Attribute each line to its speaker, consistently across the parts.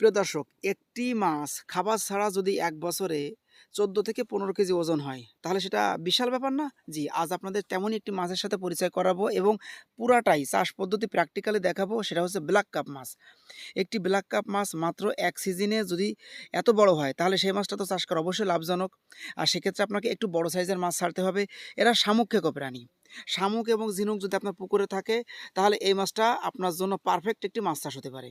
Speaker 1: প্রিয় দর্শক, একটি মাছ খাবার ছাড়া যদি এক বছরে চোদ্দ থেকে পনেরো কেজি ওজন হয়, তাহলে সেটা বিশাল ব্যাপার না? জি, আজ আপনাদের তেমনই একটি মাছের সাথে পরিচয় করাবো এবং পুরাটাই চাষ পদ্ধতি প্র্যাকটিক্যালি দেখাবো, সেটা হচ্ছে ব্ল্যাক কাপ মাছ। একটি ব্ল্যাক কাপ মাছ মাত্র এক সিজনে যদি এত বড় হয়, তাহলে সেই মাছটা তো চাষ করা অবশ্যই লাভজনক। আর সেক্ষেত্রে আপনাকে একটু বড় সাইজের মাছ ছাড়তে হবে, এরা খেকো প্রাণী। শামুক এবং ঝিনুক যদি আপনার পুকুরে থাকে, তাহলে এই মাছটা আপনার জন্য পারফেক্ট একটি মাছ চাষ হতে পারে।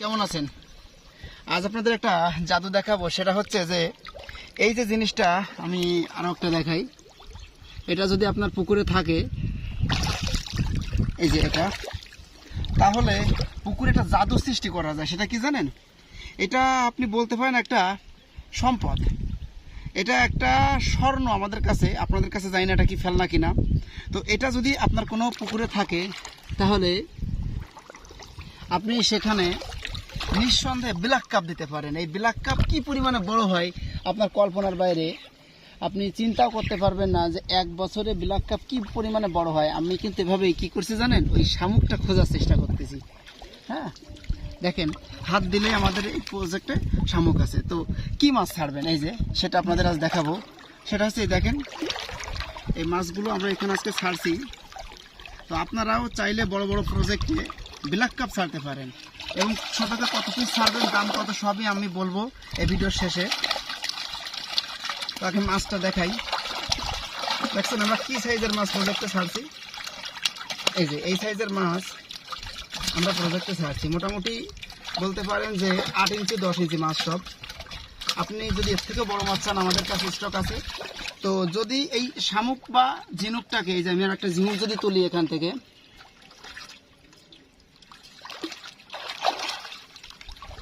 Speaker 1: কেমন আছেন? আজ আপনাদের একটা জাদু দেখাবো। সেটা হচ্ছে যে, এই যে জিনিসটা আমি আরও একটা দেখাই। এটা যদি আপনার পুকুরে থাকে, এই যে এটা, তাহলে পুকুরে একটা জাদু সৃষ্টি করা যায়। সেটা কি জানেন? এটা আপনি বলতে পারেন একটা সম্পদ। এটা একটা স্বর্ণ আমাদের কাছে, আপনাদের কাছে জানি না এটা কি ফেলনা কিনা। তো এটা যদি আপনার কোনো পুকুরে থাকে, তাহলে আপনি সেখানে নিঃসন্দেহে ব্ল্যাক কাপ দিতে পারেন। এই ব্ল্যাক কাপ কি পরিমাণে বড় হয় আপনার কল্পনার বাইরে? আপনি চিন্তাও করতে পারবেন না যে এক বছরে ব্ল্যাক কাপ কি পরিমাণে বড় হয়। আমি কিন্তু এভাবেই কি করছি জানেন? ওই শামুকটা খোঁজার চেষ্টা করতেছি। হ্যাঁ? দেখেন, হাত দিলে আমাদের এই প্রজেক্টে শামুক আছে। তো কি মাছ ছাড়বেন? এই যে, সেটা আপনাদের আজ দেখাবো। সেটা হচ্ছে, দেখেন, এই মাছগুলো আমরা এখানে আজকে ছাড়ছি। তো আপনারাও চাইলে বড় বড় প্রজেক্টে ব্ল্যাক কাপ ছাড়তে পারেন। এবং ছোটকে কত পিস ছাড়বেন, দাম কত, সবই আমি বলব এই ভিডিওর শেষে। তাকে মাছটা দেখাই। দেখছেন আমরা কী সাইজের মাছ প্রজেক্টে ছাড়ছি? এই যে, এই সাইজের মাছ আমরা প্রজেক্টে ছাড়ছি। মোটামুটি বলতে পারেন যে আট ইঞ্চি, দশ ইঞ্চি মাছ সব। আপনি যদি এর থেকে বড়ো মাছ চান, আমাদের কাছে স্টক আছে। তো যদি এই শামুক বা ঝিনুকটাকে, এই যে আমি আর একটা ঝিনুক যদি তুলি এখান থেকে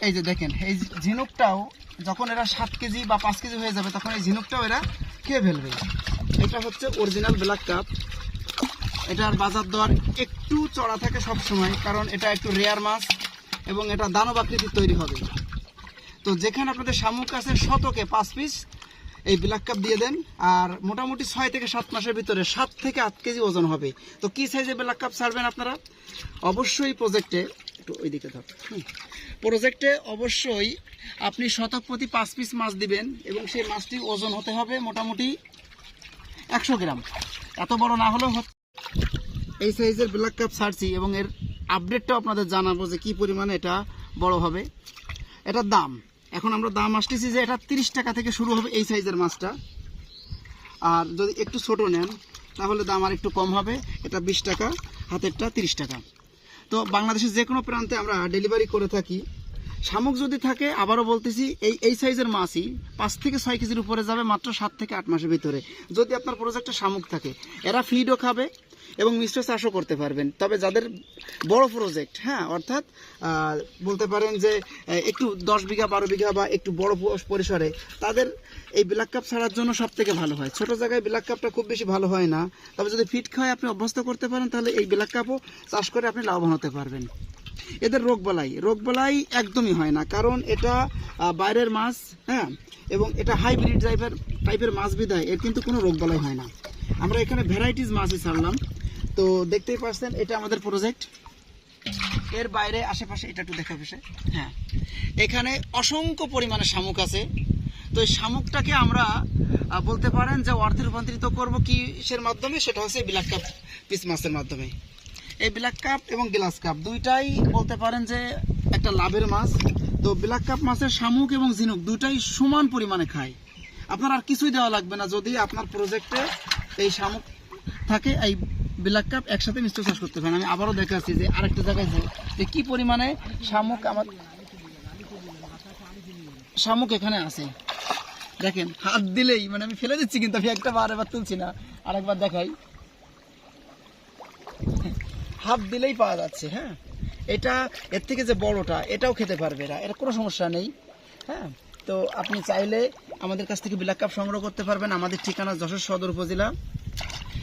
Speaker 1: এই যে দেখেন, এই ঝিনুকটাও যখন এরা সাত কেজি বা পাঁচ কেজি হয়ে যাবে, তখন এই ঝিনুকটাও এরা খেয়ে ফেলবে। এটা হচ্ছে অরিজিনাল ব্ল্যাক কাপ এটার বাজার দর একটু চড়া থাকে সব সময় কারণ এটা একটু রেয়ার মাছ এবং এটা দানব আকৃতির তৈরি হবে। তো যেখানে আপনাদের শামুক আছে, শতকে পাঁচ পিস এই ব্ল্যাক কাপ দিয়ে দেন, আর মোটামুটি ছয় থেকে সাত মাসের ভিতরে সাত থেকে আট কেজি ওজন হবে। তো কি সাইজে ব্ল্যাক কাপ ছাড়বেন আপনারা? অবশ্যই প্রজেক্টে একটু ওইদিকে ধর। হুম। প্রজেক্টে অবশ্যই আপনি শতক প্রতি পাঁচ পিস মাছ দিবেন, এবং সেই মাছটি ওজন হতে হবে মোটামুটি একশো গ্রাম। এত বড় না হলেও এই সাইজের ব্ল্যাক কাপ ছাড়ছি, এবং এর আপডেটটাও আপনাদের জানাব যে কি পরিমাণে এটা বড় হবে। এটার দাম এখন আমরা দাম আসতেছি যে এটা তিরিশ টাকা থেকে শুরু হবে এই সাইজের মাছটা। আর যদি একটু ছোট নেন, তাহলে দাম আর একটু কম হবে। এটা বিশ টাকা, হাতেরটা তিরিশ টাকা। তো বাংলাদেশের যে কোনো প্রান্তে আমরা ডেলিভারি করে থাকি। শামুক যদি থাকে, আবারও বলতেছি, এই এই সাইজের মাছই পাঁচ থেকে ছয় কেজির উপরে যাবে মাত্র সাত থেকে আট মাসের ভিতরে। যদি আপনার প্রজেক্টে শামুক থাকে, এরা ফিডও খাবে এবং মিশ্র চাষও করতে পারবেন। তবে যাদের বড় প্রজেক্ট হ্যাঁ অর্থাৎ বলতে পারেন যে একটু দশ বিঘা, বারো বিঘা বা একটু বড় পরিসরে, তাদের এই ব্ল্যাক কাপ ছাড়ার জন্য সব থেকে ভালো হয়। ছোট জায়গায় ব্ল্যাক কাপটা খুব বেশি ভালো হয় না। তবে যদি ফিট খায় আপনি অভ্যস্ত করতে পারেন, তাহলে এই ব্ল্যাক কাপও চাষ করে আপনি লাভবান হতে পারবেন। এদের রোগ বালাই রোগ বালাই একদমই হয় না। কারণ এটা বাইরের মাছ হ্যাঁ এবং এটা হাইব্রিড টাইপের টাইপের মাছ বিধায় এর কিন্তু কোনো রোগ বালাই হয় না। আমরা এখানে ভ্যারাইটিস মাছই ছাড়লাম। তো দেখতেই পাচ্ছেন, এটা আমাদের প্রজেক্ট এর বাইরে, আশেপাশে, এটা একটু দেখা বসে হ্যাঁ। এখানে অসংখ্য পরিমাণে শামুক আছে। তো এই শামুকটাকে আমরা বলতে পারেন যে অর্থে রূপান্তরিত করব কিসের মাধ্যমে? সেটা হচ্ছে ব্ল্যাক কাপ পিস মাছের মাধ্যমে। এই ব্ল্যাক কাপ এবং গ্লাস কাপ দুইটাই বলতে পারেন যে একটা লাভের মাছ। তো ব্ল্যাক কাপ মাছের শামুক এবং ঝিনুক দুইটাই সমান পরিমাণে খায়। আপনার আর কিছুই দেওয়া লাগবে না। যদি আপনার প্রজেক্টে এই শামুক থাকে, এই ব্ল্যাক কাপ একসাথে মিশ্র চাষ করতে পারেন আমি আবারও দেখাচ্ছি যে আরেকটা জায়গায় যে কি পরিমাণে শামুক আমার শামুক এখানে আছে। দেখেন, হাত দিলেই মানে আমি ফেলে দিচ্ছি কিন্তু আমি একটা বার এবার তুলছি না। আরেকবার দেখাই। হাত দিলেই পাওয়া যাচ্ছে হ্যাঁ? এটা এর থেকে যে বড়টা, এটাও খেতে পারবে এরা। এর কোনো সমস্যা নেই হ্যাঁ? তো আপনি চাইলে আমাদের কাছ থেকে ব্ল্যাক কাপ সংগ্রহ করতে পারবেন। আমাদের ঠিকানা যশোর সদর উপজেলা।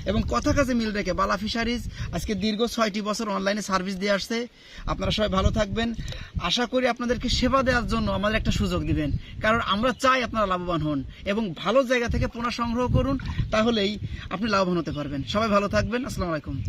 Speaker 1: এবং কথা কাজে মিল রেখে বালা ফিশারিজ আজকে দীর্ঘ ছয়টি বছর অনলাইনে সার্ভিস দিয়ে আসছে। আপনারা সবাই ভালো থাকবেন। আশা করি আপনাদেরকে সেবা দেওয়ার জন্য আমাদের একটা সুযোগ দিবেন। কারণ আমরা চাই আপনারা লাভবান হন এবং ভালো জায়গা থেকে পোনা সংগ্রহ করুন, তাহলেই আপনি লাভবান হতে পারবেন। সবাই ভালো থাকবেন। আসসালামু আলাইকুম।